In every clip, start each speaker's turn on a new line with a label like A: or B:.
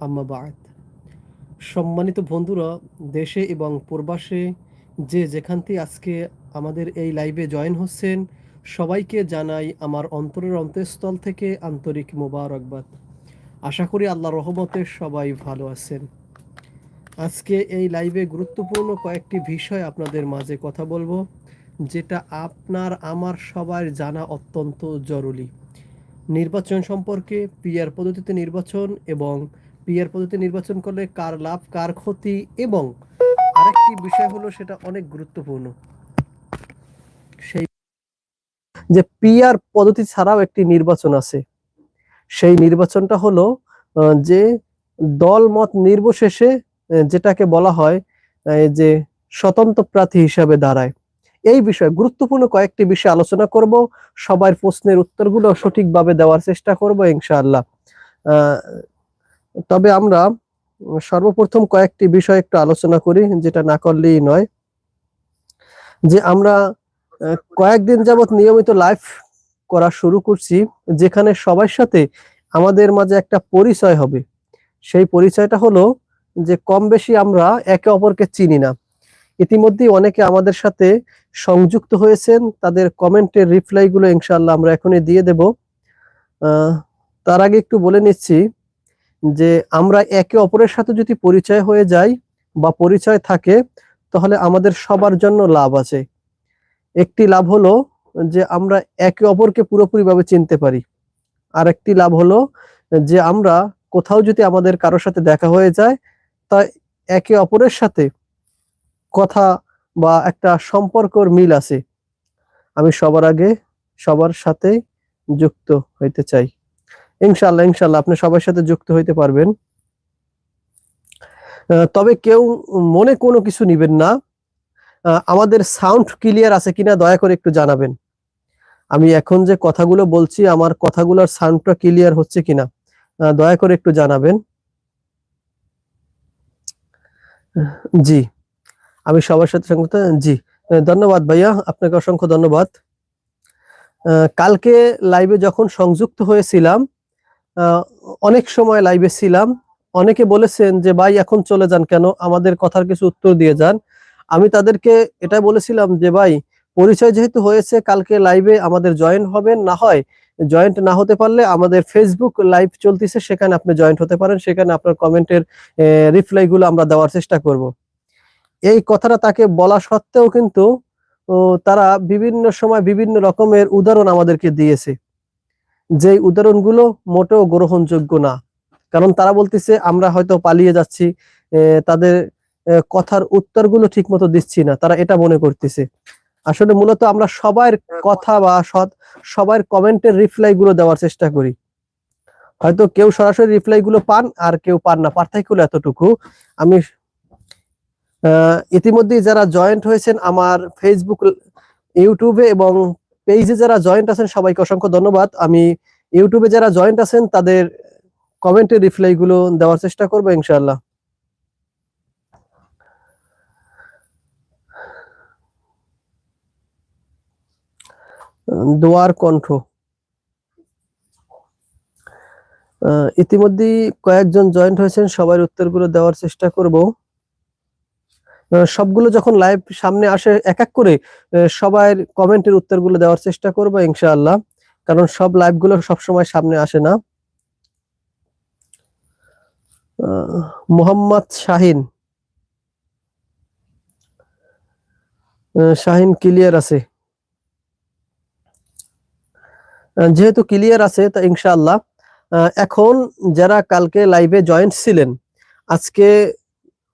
A: আম্মাবাদ সম্মানিত বন্ধুরা, দেশে এবং প্রবাসে যে যেখান থেকে আজকে আমাদের এই লাইভে জয়েন হচ্ছেন, সবাইকে জানাই আমার অন্তরের অন্তঃস্থল থেকে আন্তরিক মোবারকবাদ। আশা করি আল্লাহ রহমতে সবাই ভালো আছেন। আজকে এই লাইভে গুরুত্বপূর্ণ কয়েকটি বিষয় আপনাদের মাঝে কথা বলব, যেটা আপনার, আমার, সবার জানা অত্যন্ত জরুরি। নির্বাচন সম্পর্কে পিয়ার পদ্ধতিতে নির্বাচন এবং পিয়ার পদ্ধতিতে নির্বাচন করলে কার লাভ, কার ক্ষতি এবং আরেকটি বিষয় হলো সেটা অনেক গুরুত্বপূর্ণ। সেই যে পিয়ার পদ্ধতি ছাড়াও একটি নির্বাচন আছে। সেই নির্বাচনটা হলো যে দল মত নির্বশেষে যেটাকে বলা হয় যে স্বতন্ত্র প্রার্থী হিসাবে দাঁড়ায়। এই বিষয়ে গুরুত্বপূর্ণ কয়েকটি বিষয় আলোচনা করব। সবার প্রশ্নের উত্তরগুলো সঠিকভাবে দেওয়ার চেষ্টা করব ইনশাআল্লাহ। তবে আমরা সর্বপ্রথম কয়েকটি বিষয় একটু আলোচনা করি, যেটা না করলেই নয়। যে আমরা কয়েকদিন যাবত নিয়মিত লাইভ করা শুরু করছি, যেখানে সবার সাথে আমাদের মাঝে একটা পরিচয় হবে। সেই পরিচয়টা হলো যে কম বেশি আমরা একে অপরকে চিনি না। ইতিমধ্যেই অনেকে আমাদের সাথে সংযুক্ত হয়েছেন। তাদের কমেন্টের রিপ্লাই গুলো ইনশাল্লাহ আমরা এখনই দিয়ে দেব। তার আগে একটু বলে নিচ্ছি যে আমরা একে অপরের সাথে যদি পরিচয় হয়ে যাই বা পরিচয় থাকে, তাহলে আমাদের সবার জন্য লাভ আছে। একটি লাভ হলো যে আমরা একে অপরকে পুরোপুরিভাবে চিনতে পারি। আর একটি লাভ হলো যে আমরা কোথাও যদি আমাদের কারোর সাথে দেখা হয়ে যায়, তা একে অপরের সাথে কথা বা একটা সম্পর্কর মিল আছে, আমি সবার আগে সবার সাথে যুক্ত হইতে চাই। ইনশাল্লাহ ইনশাল্লাহ আপনি সবার সাথে যুক্ত হইতে পারবেন। তবে কেউ মনে কোনো কিছু নিবেন না। আমাদের সাউন্ড ক্লিয়ার আছে কিনা দয়া করে একটু জানাবেন। আমি এখন যে কথাগুলো বলছি, আমার কথাগুলোর সাউন্ডটা ক্লিয়ার হচ্ছে কিনা দয়া করে একটু জানাবেন। জি। আমি সবার সাথে সংযুক্ত জি ধন্যবাদ ভাইয়া, আপনাকে অসংখ্য ধন্যবাদ। কালকে লাইভে যখন সংযুক্ত হয়েছিলাম অনেক সময় লাইভে ছিলাম, অনেকে বলেছেন যে, ভাই, এখন চলে যান কেন? আমাদের কথার কিছু উত্তর দিয়ে যান। আমি তাদেরকে এটা বলেছিলাম যে, ভাই, পরিচয় যেহেতু হয়েছে, কালকে লাইভে আমাদের জয়েন হবেন, না হয় জয়েন্ট না হতে পারলে আমাদের ফেসবুক লাইভ চলতেছে, সেখানে আপনি জয়েন্ট হতে পারেন, সেখানে আপনার কমেন্টের রিপ্লাই গুলো আমরা দেওয়ার চেষ্টা করব। এই কথাটা তাকে বলা সত্ত্বেও কিন্তু তারা বিভিন্ন সময় বিভিন্ন রকমের উদাহরণ আমাদেরকে দিয়েছে। যে উদাহরণগুলো মোটেও গ্রহণযোগ্য না। কারণ তারা বলতেছে, আমরা হয়তো পালিয়ে যাচ্ছি তাদের কথার উত্তরগুলো ঠিক মতো দিচ্ছি না। তারা এটা মনে করতেছে। আসলে মূলত আমরা সবার কথা বা সৎ সবার কমেন্টের রিপ্লাই গুলো দেওয়ার চেষ্টা করি। হয়তো কেউ সরাসরি রিপ্লাই গুলো পান আর কেউ পান না। পার্থক্য এতটুকু। আমি ইতিমধ্যেই যারা জয়েন্ট হয়েছেন আমার ফেসবুক ইউটিউবে এবং পেজে যারা জয়েন্ট আছেন, সবাইকে অসংখ্য ধন্যবাদ। আমি ইউটিউবে যারা জয়েন্ট আছেন, তাদের কমেন্টের রিপ্লাই গুলো দেওয়ার চেষ্টা করব ইনশাল্লাহ দোয়ার কণ্ঠ। ইতিমধ্যেই কয়েকজন জয়েন্ট হয়েছেন সবার উত্তরগুলো দেওয়ার চেষ্টা করব। সবগুলো যখন লাইভ সামনে আসে, এক এক করে সবার কমেন্টের উত্তরগুলো দেওয়ার চেষ্টা করব ইনশাআল্লাহ। কারণ সব লাইভগুলো সবসময় সামনে আসে না। মোহাম্মদ শাহিন। শাহিন ক্লিয়ার আছে। যেহেতু ক্লিয়ার আছে, তা ইনশাআল্লাহ। এখন যারা কালকে লাইভে জয়েন্ট ছিলেন, আজকে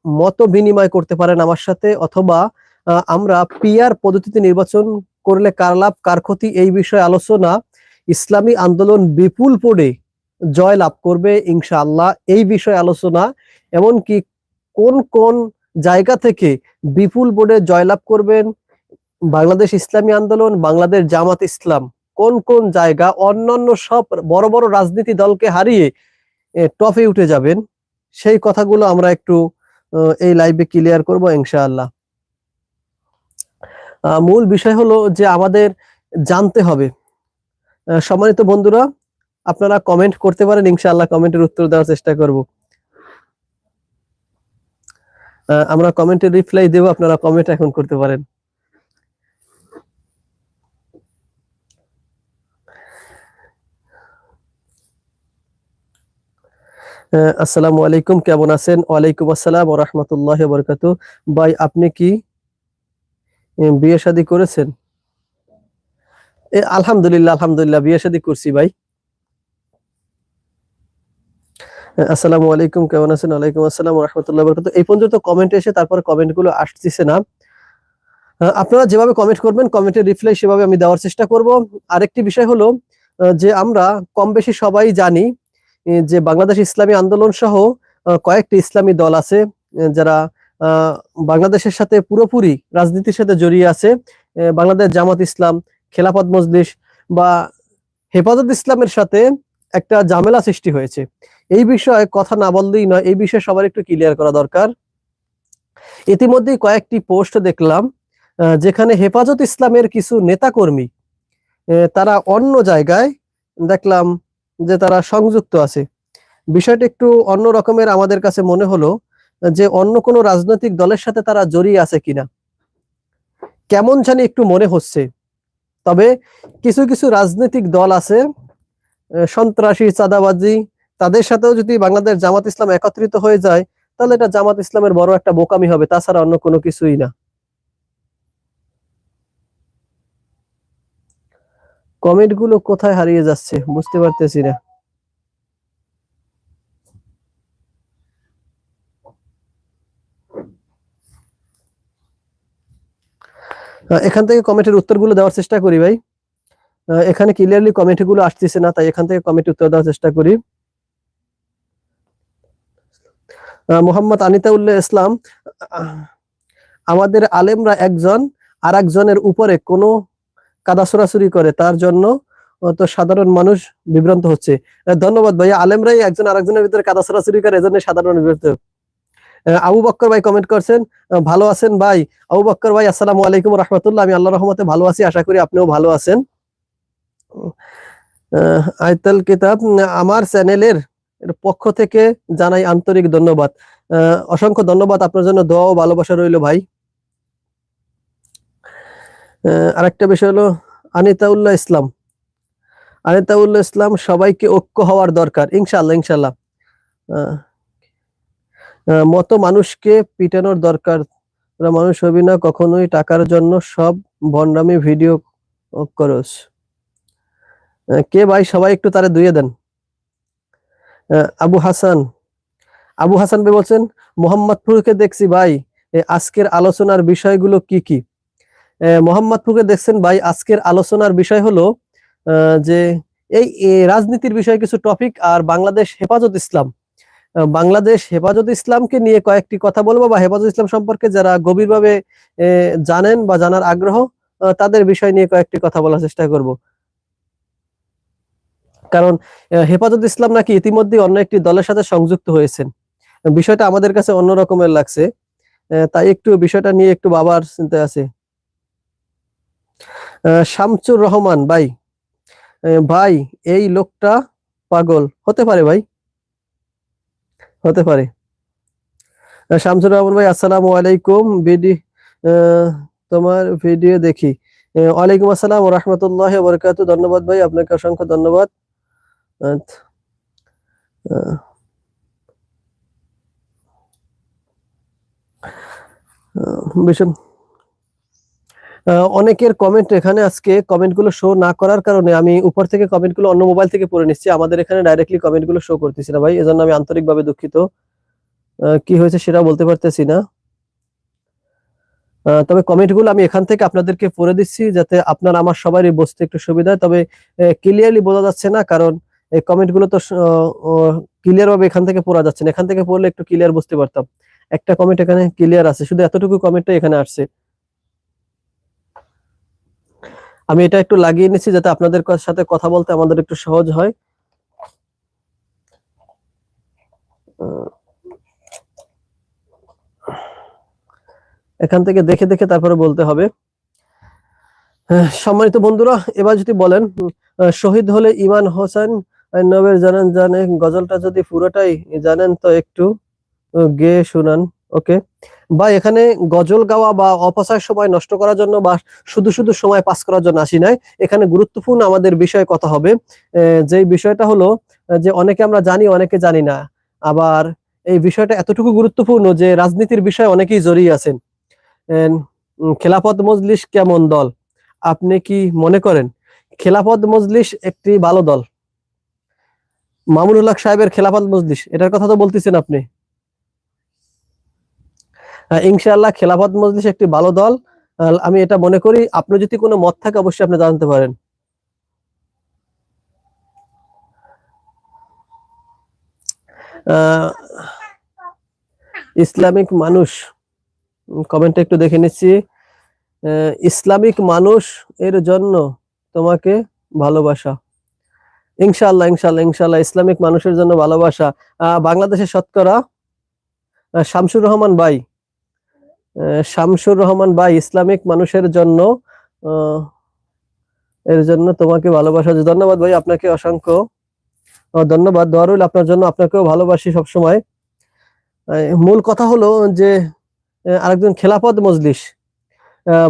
A: মত বিনিময় করতে পারেন আমার সাথে, অথবা আমরা পিয়ার পদ্ধতিতে নির্বাচন করলে কার লাভ, কার ক্ষতি এই বিষয়ে আলোচনা, ইসলামী আন্দোলন বিপুল পড়ে জয় লাভ করবে ইনশাআল্লাহ এই বিষয়ে আলোচনা, এমনকি কোন কোন জায়গা থেকে বিপুল বোর্ডে জয়লাভ করবেন, বাংলাদেশ ইসলামী আন্দোলন, বাংলাদেশ জামাত ইসলাম, কোন কোন জায়গা, অন্যান্য সব বড় বড় রাজনীতি দলকে হারিয়ে টপে উঠে যাবেন, সেই কথাগুলো আমরা একটু এই লাইভে ক্লিয়ার করব ইনশাআল্লাহ। মূল বিষয় হলো যে আমাদের জানতে হবে। সম্মানিত বন্ধুরা, আপনারা কমেন্ট করতে পারেন, ইনশাআল্লাহ কমেন্টের উত্তর দেওয়ার চেষ্টা করব। আমরা কমেন্টের রিপ্লাই দেব, আপনারা কমেন্ট এখন করতে পারেন। আসসালামু আলাইকুম, কেমন আছেন? ওয়ালাইকুম আসসালাম ও রহমতুল্লাহ বরকাতু। ভাই, আপনি কি বিয়ে শাদী করেছেন? আলহামদুলিল্লাহ আলহামদুলিল্লাহ, বিয়ে শাদী করছি ভাই। আসসালামু আলাইকুম, কেমন আছেন? ওয়ালাইকুম আসসালাম রাহমাতুল্লাহি ওয়া বারাকাতুহু এই পর্যন্ত কমেন্ট এসে তারপরে কমেন্টগুলো আসতেছে না। আপনারা যেভাবে কমেন্ট করবেন কমেন্টের রিপ্লাই সেভাবে আমি দেওয়ার চেষ্টা করব। আরেকটি বিষয় হলো যে আমরা কম বেশি সবাই জানি যে বাংলাদেশ ইসলামী আন্দোলন সহ কয়েকটি ইসলামী দল আছে যারা বাংলাদেশের সাথে পুরোপুরি রাজনীতির সাথে জড়িয়ে আছে বাংলাদেশ জামাত ইসলাম, খেলাফত মজলিস বা হেফাজত ইসলামের সাথে একটা ঝামেলা সৃষ্টি হয়েছে। এই বিষয়ে কথা না বললেই নয়, এই বিষয়ে সবার একটু ক্লিয়ার করা দরকার। ইতিমধ্যেই কয়েকটি পোস্ট দেখলাম যেখানে হেফাজত ইসলামের কিছু নেতাকর্মী তারা অন্য জায়গায় দেখলাম যে তারা সংযুক্ত আছে। বিষয়টা একটু অন্য রকমের আমাদের কাছে মনে হলো যে অন্য কোনো রাজনৈতিক দলের সাথে তারা জড়িয়ে আছে কিনা। কেমন জানি একটু মনে হচ্ছে। তবে কিছু কিছু রাজনৈতিক দল আছে সন্ত্রাসী, চাঁদাবাজি, তাদের সাথেও যদি বাংলাদেশ জামাত ইসলাম একত্রিত হয়ে যায়, তাহলে এটা জামাত ইসলামের বড় একটা বোকামি হবে, তাছাড়া অন্য কোনো কিছুই না। কমেন্টগুলো কোথায় হারিয়ে যাচ্ছে বুঝতে পারতেছি না। এখান থেকে কমেন্টের উত্তরগুলো দেওয়ার চেষ্টা করি ভাই। এখানে ক্লিয়ারলি কমেন্টগুলো আসতেছে না, তাই এখান থেকে কমেন্ট উত্তর দেওয়ার চেষ্টা করি। মোহাম্মদ আনিতাউল্লাহ ইসলাম আমাদের আলেমরা একজন আর একজনের উপরে কোনো কাদা ছোড়াছুরি করে, তার জন্য তো সাধারণ মানুষ বিভ্রান্ত হচ্ছে। ধন্যবাদ ভাইয়া। আলেমরাই একজন আরেকজনের ভিতরে কাদা ছোড়াছুরি করে এজন্য সাধারণ বিভ্রান্ত। আবু বক্কর ভাই কমেন্ট করছেন ভালো আছেন ভাই? আবু বক্কর ভাই, আসসালামু আলাইকুম রহমতুল্লাহ। আমি আল্লাহ রহমতে ভালো আছি, আশা করি আপনিও ভালো আছেন। আয়তাল কিতাব আমার চ্যানেলের পক্ষ থেকে জানাই আন্তরিক ধন্যবাদ। অসংখ্য ধন্যবাদ আপনার জন্য, দোয়া ও ভালোবাসা রইল ভাই। আরেকটা বিষয় হলো আনিতাউল্লাহ ইসলাম। আনিতাউল্লাহ ইসলাম সবাইকে ঐক্য হওয়ার দরকার ইনশাল্লাহ ইনশাল্লাহ মতো মানুষকে পিটানোর দরকার। মানুষ হবি না, কখনোই টাকার জন্য সব ভণ্ডামি ভিডিও করস। কে ভাই, সবাই একটু তারে দুইয়ে দেন। আবু হাসান। আবু হাসান ভাই বলছেন, মোহাম্মদপুরকে দেখছি ভাই আজকের আলোচনার বিষয়গুলো কি কি? মোহাম্মদপুরকে দেখছেন ভাই, আজকের আলোচনার বিষয় হলো যে এই রাজনীতির বিষয়ে কিছু টপিক আর বাংলাদেশ হেফাজত ইসলাম। বাংলাদেশ হেফাজত ইসলামকে নিয়ে কয়েকটি কথা বলব বা হেফাজত ইসলাম সম্পর্কে যারা গভীরভাবে জানেন বা জানার আগ্রহ তাদের বিষয় নিয়ে কয়েকটি কথা বলার চেষ্টা করব। কারণ হেফাজত ইসলাম নাকি ইতিমধ্যে অন্য একটি দলের সাথে সংযুক্ত হয়েছেন। বিষয়টা আমাদের কাছে অন্য রকমের লাগছে তাই একটু বিষয়টা নিয়ে একটু বাবার চিন্তায় আছে। আহ, শামসুর রহমান ভাই। ভাই এই লোকটা পাগল। হতে পারে ভাই। হতে পারে। শামসুর রহমান ভাই আসসালামু আলাইকুম। ভিডি আহ, তোমার ভিডিও দেখি। ওয়ালাইকুম আসসালাম রহমতুল্লাহ বরকাত ধন্যবাদ ভাই। আপনাকে অসংখ্য ধন্যবাদ। ভীষণ অনেকের কমেন্ট এখানে আজকে কমেন্টগুলো শো না করার কারণে আমি উপর থেকে কমেন্টগুলো অন্য মোবাইল থেকে পড়ে নিচ্ছি। আমাদের এখানে ডাইরেক্টলি কমেন্টগুলো শো করতেছি না ভাই, এজন্য আমি আন্তরিকভাবে দুঃখিত। কি হয়েছে সেটা বলতে পারতেছি না। তবে কমেন্টগুলো আমি এখান থেকে আপনাদেরকে পড়ে দিচ্ছি যাতে আপনার আমার সবারই বসতে একটু সুবিধা তবে ক্লিয়ারলি বোঝা যাচ্ছে না কারণ এই কমেন্টগুলো তো ক্লিয়ার ভাবে এখান থেকে পড়া যাচ্ছে না। এখান থেকে পড়লে একটু ক্লিয়ার বুঝতে পারতাম। একটা কমেন্ট এখানে ক্লিয়ার আছে। শুধু এতটুকু কমেন্টটা এখানে আসছে। আমি এটা একটু লাগিয়ে নিচ্ছি যাতে আপনাদের সাথে কথা বলতে আমাদের একটু সহজ হয়। এখান থেকে দেখে দেখে তারপরে বলতে হবে। সম্মানিত বন্ধুরা, এবার যদি বলেন শহীদ হলে ইমান হোসেন নবের জানেন জানে, গজলটা যদি পুরোটাই জানেন তো একটু গেয়ে শুনান। ওকে বা এখানে গজল গাওয়া বা অপচয় সময় নষ্ট করার জন্য বা শুধু শুধু সময় পাস করার জন্য আসি নাই। এখানে গুরুত্বপূর্ণ আমাদের বিষয়ে কথা হবে। যেই বিষয়টা হলো যে অনেকে আমরা জানি, অনেকে জানি না। আবার এই বিষয়টা এতটুকু গুরুত্বপূর্ণ যে রাজনীতির বিষয়ে অনেকেই জড়িয়ে আছেন। খেলাফত মজলিস কেমন দল? আপনি কি মনে করেন? খেলাফত মজলিস একটি ভালো দল। মামুনুল হক সাহেবের খেলাফত মজলিস, এটার কথা তো বলতেছেন আপনি। ইনশাআল্লাহ খেলাফত মজলিস একটি ভালো দল। আমি এটা মনে করি, আপনি যদি কোনো মত থাকে, অবশ্যই আপনি জানতে পারেন। ইসলামিক মানুষ কমেন্টটা একটু দেখে নিচ্ছি। ইসলামিক মানুষ এর জন্য তোমাকে ভালোবাসা। ইনশাআল্লাহ ইনশাআল্লাহ ইনশাল্লাহ ইসলামিক মানুষের জন্য ভালোবাসা। বাংলাদেশের শতকরা শামসুর রহমান ভাই শামসুর রহমান বা ইসলামিক মানুষের জন্য এর জন্য তোমাকে ভালোবাসা ধন্যবাদ ভাই আপনাকে অসংখ্য। ধন্যবাদ। দোয়া রইল আপনার জন্য। আপনাকেও ভালোবাসি সবসময়। মূল কথা হলো যে আরেকজন খেলাপদ মজলিস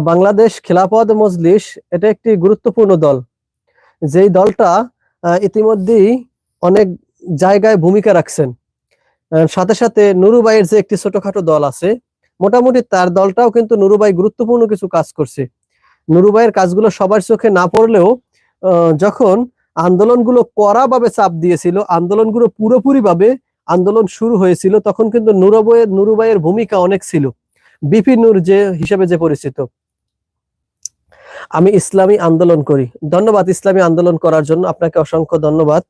A: বাংলাদেশ খেলাপদ মজলিস, এটা একটি গুরুত্বপূর্ণ দল। যেই দলটা ইতিমধ্যেই অনেক জায়গায় ভূমিকা রাখছেন। সাথে সাথে নুরুবাইয়ের যে একটি ছোটখাটো দল আছে মোটামুটি তার দলটাও কিন্তু নুরুবাই গুরুত্বপূর্ণ কিছু কাজ করছে। নুরুবাইয়ের কাজগুলো সবার চোখে না পড়লেও যখন আন্দোলনগুলো কড়াভাবে চাপ দিয়েছিল, আন্দোলনগুলো পুরোপুরিভাবে আন্দোলন শুরু হয়েছিল, তখন কিন্তু নুরুবাইয়ের নুরুবাইয়ের ভূমিকা অনেক ছিল। বিপি নূর যে হিসেবে যে পরিচিত। আমি ইসলামী আন্দোলন করি। ধন্যবাদ ইসলামী আন্দোলন করার জন্য। আপনাকে অসংখ্য ধন্যবাদ।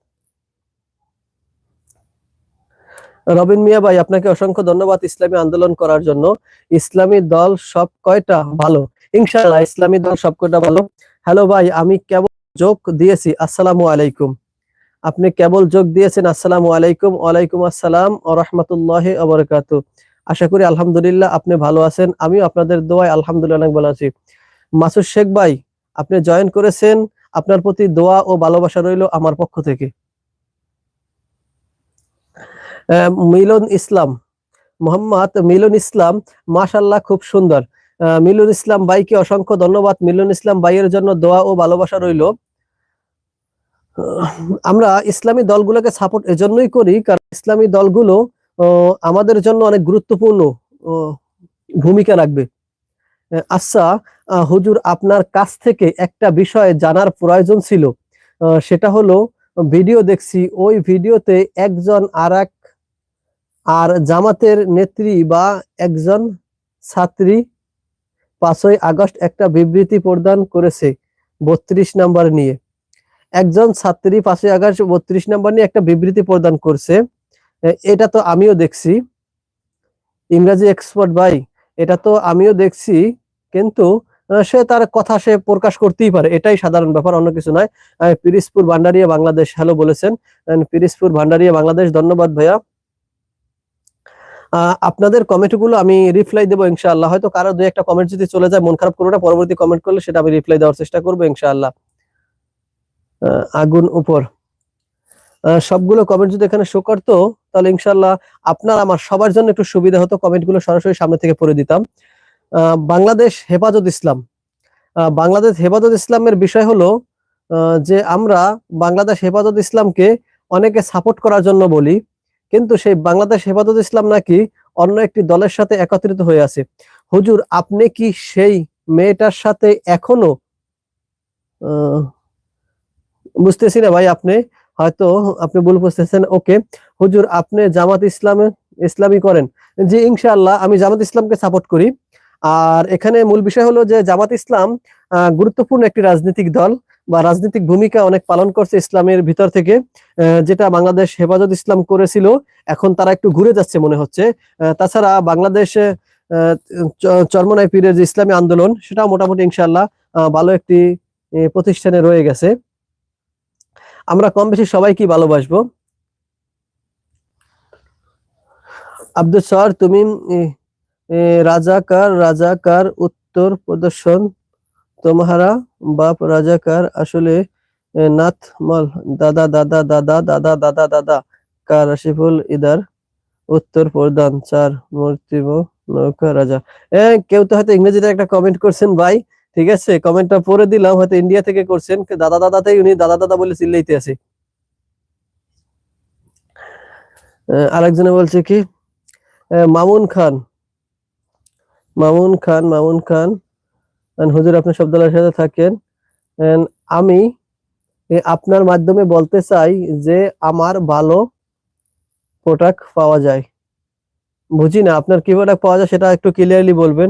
A: রবিন মিয়া ভাই, আপনাকে অসংখ্য ধন্যবাদ ইসলামী আন্দোলন করার জন্য। ইসলামী দল সব কয়টা ভালো। ইনশাআল্লাহ ইসলামী দল সব কয়টা ভালো। হ্যালো ভাই, আমি কেবল যোগ দিয়েছি। আসসালামু আলাইকুম। আপনি কেবল যোগ দিয়েছেন। আসসালামু আলাইকুম। ওয়ালাইকুম আসসালাম রহমতুল্লাহ আবরকাত আশা করি আলহামদুলিল্লাহ আপনি ভালো আছেন। আমিও আপনাদের দোয়ায় আলহামদুলিল্লাহ অনেক ভালো আছি। মাসুদ শেখ ভাই, আপনি জয়েন করেছেন। আপনার প্রতি দোয়া ও ভালোবাসা রইল আমার পক্ষ থেকে। মিলন ইসলাম, মোহাম্মদ মিলন ইসলাম মাশাল্লাহ খুব সুন্দর। মিলন ইসলাম ভাইকে অসংখ্য ধন্যবাদ। মিলন ইসলাম ভাইয়ের জন্য দোয়া ও ভালোবাসা রইল। আমরা ইসলামী দলগুলোকে সাপোর্ট এজন্যই করি কারণ ইসলামী দলগুলো আমাদের জন্য অনেক গুরুত্বপূর্ণ ভূমিকা রাখবে। আচ্ছা হুজুর, আপনার কাছ থেকে একটা বিষয় জানার প্রয়োজন ছিল। সেটা হলো, ভিডিও দেখছি। ওই ভিডিওতে একজন আর এক আর জামাতের নেত্রী বা একজন ছাত্রী পাঁচই আগস্ট একটা বিবৃতি প্রদান করেছে বত্রিশ নাম্বার নিয়ে। একজন ছাত্রী পাঁচই আগস্ট বত্রিশ নাম্বার নিয়ে একটা বিবৃতি প্রদান করছে। এটা তো আমিও দেখছি। ইংরাজি এক্সপার্ট ভাই, এটা তো আমিও দেখছি, কিন্তু সে তার কথা সে প্রকাশ করতেই পারে। এটাই সাধারণ ব্যাপার, অন্য কিছু নয়। পিরিসপুর ভান্ডারিয়া বাংলাদেশ, হ্যালো বলেছেন। পিরিসপুর ভান্ডারিয়া বাংলাদেশ, ধন্যবাদ ভাইয়া। আপনাদের কমেন্টগুলো আমি রিপ্লাই দেবো ইনশাআল্লাহ। হয়তো কারও দুই একটা কমেন্ট যদি চলে যায় মন খারাপ করব না পরবর্তী কমেন্ট করলে সেটা আমি রিপ্লাই দেওয়ার চেষ্টা করব ইনশাআল্লাহ। আহ, আগুন উপর। সবগুলো কমেন্ট যদি এখানে শো করতো তাহলে ইনশাল্লাহ আপনার আমার সবার জন্য একটু সুবিধা হতো কমেন্টগুলো সরাসরি সামনে থেকে পড়ে দিতাম। বাংলাদেশ হেফাজত ইসলাম। বাংলাদেশ হেফাজত ইসলামের বিষয় হলো যে আমরা বাংলাদেশ হেফাজত ইসলামকে অনেকে সাপোর্ট করার জন্য বলি। কিন্তু সেই বাংলাদেশ হেফাজত ইসলাম নাকি অন্য একটি দলের সাথে একত্রিত হয়ে আছে। হুজুর, আপনি কি সেই মেয়েটার সাথে এখনও বুঝতেছি না ভাই আপনি, হয়তো আপনি ভুল বুঝতেছেন, ওকে। হুজুর, আপনি জামাত ইসলামে, ইসলামী করেন। যে ইনশাআল্লাহ, আমি জামাত ইসলামকে সাপোর্ট করি। আর এখানে মূল বিষয় হলো যে জামাত ইসলাম গুরুত্বপূর্ণ একটি রাজনৈতিক দল বা রাজনৈতিক ভূমিকা অনেক পালন করছে ইসলামের ভিতর থেকে যেটা বাংলাদেশ হেফাজত ইসলাম করেছিল। এখন তারা একটু ঘুরে যাচ্ছে মনে হচ্ছে। তাছাড়া বাংলাদেশে আহ, চ- চরমনাই পীরের যে ইসলামী আন্দোলন সেটাও মোটামুটি ইনশাল্লাহ ভালো একটি প্রতিষ্ঠানে রয়ে গেছে। আমরা কম বেশি সবাইকে ভালোবাসবো। আব্দুল সর তুমি রাজাকার রাজাকার উত্তর প্রদর্শন। তোমাহারা বাপ রাজাকার আসলে এ, নাথ মল দাদা দাদা দাদা দাদা দাদা দাদা কার রাশিফল ইদার উত্তর প্রদান চার মূর্তিম নৌকা রাজা। কেউ তো হয়তো ইংরেজিতে একটা কমেন্ট করছেন ভাই ঠিক আছে? কমেন্টটা পড়ে দিলাম হয়তো ইন্ডিয়া থেকে করছেন দাদা দাদাতেই উনি দাদা দাদা বলে চিল্লাইতে আছে। আরেকজনে বলছে কি মামুন খান মামুন খান মামুন খান। হুজুর আপনার শব্দালের সাথে থাকেন। আমি আপনার মাধ্যমে বলতে চাই যে আমার ভালো প্রোডাক্ট পাওয়া যায়। বুঝি না, আপনার কি প্রোডাক্ট পাওয়া যায় সেটা একটু ক্লিয়ারলি বলবেন।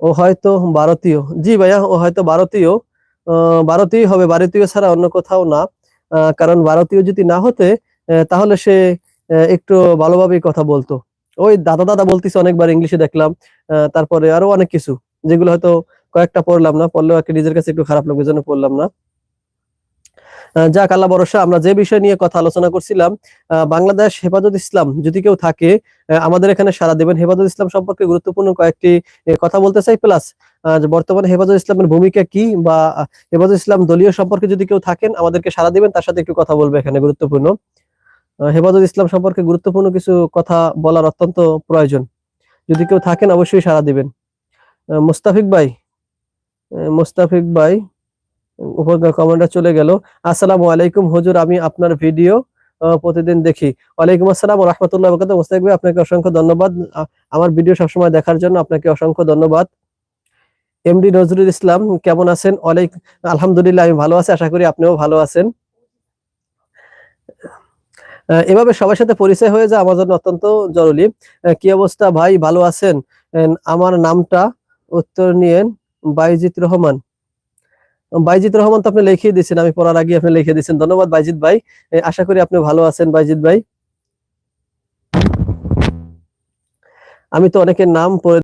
A: ও হয়তো ভারতীয়। জি ভাইয়া, ও হয়তো ভারতীয়। ভারতীয় হবে, ভারতীয় ছাড়া অন্য কোথাও না। কারণ ভারতীয় যদি না হতে তাহলে সে একটু ভালোভাবেই কথা বলতো। ওই দাদা দাদা বলতেছে অনেকবার ইংলিশে দেখলাম তারপরে আরও অনেক কিছু, যেগুলো হয়তো কয়েকটা পড়লাম না, পড়লেও একটা নিজের কাছে একটু খারাপ লাগবে জন্য পড়লাম না। যাক, আল্লাহ ভরসা, আমরা যে বিষয় নিয়ে কথা আলোচনা করছিলাম বাংলাদেশ হেফাজত ইসলাম যদি কেউ থাকে আমাদের এখানে সারা দেবেন। হেফাজত ইসলাম সম্পর্কে গুরুত্বপূর্ণ কয়েকটি কথা বলতে চাই, প্লাস বর্তমানে হেফাজত ইসলামের ভূমিকা কি বা হেফাজত ইসলাম দলীয় সম্পর্কে যদি কেউ থাকেন, আমাদেরকে সারা দিবেন, তার সাথে একটু কথা বলবে এখানে গুরুত্বপূর্ণ। হেফাজত ইসলাম সম্পর্কে গুরুত্বপূর্ণ কিছু কথা বলার অত্যন্ত প্রয়োজন। যদি কেউ থাকেন, অবশ্যই সারা দিবেন। মুস্তাফিক ভাই মুস্তাফিক ভাই কমেন্টটা চলে গেল। আসসালামু আলাইকুম। হুজুর, আমি আপনার ভিডিও প্রতিদিন দেখি। ওয়ালাইকুম আসসালাম রহমতুল্লাহ বরকাত মুস্তাফিক ভাই, আপনাকে অসংখ্য ধন্যবাদ। আমার ভিডিও সবসময় দেখার জন্য আপনাকে অসংখ্য ধন্যবাদ। এমডি নজরুল ইসলাম, কেমন আছেন? ওয়ালাইকুম আলহামদুলিল্লাহ, আমি ভালো আছি। আশা করি আপনিও ভালো আছেন। এভাবে সবার সাথে পরিচয় হয়ে যায় আমার জন্য অত্যন্ত জরুরি। কি অবস্থা ভাই? ভালো আছেন? আমার নামটা উত্তর নিয়েন বাইজিৎ রহমান। বাইজিৎ রহমান তো আপনি লিখিয়ে দিয়েছেন, আমি পড়ার আগে আপনি লিখে দিয়েছেন। ধন্যবাদ বাইজিৎ ভাই। আশা করি আপনি ভালো আছেন বাইজিৎ ভাই। আমি তো অনেকের নাম পড়ে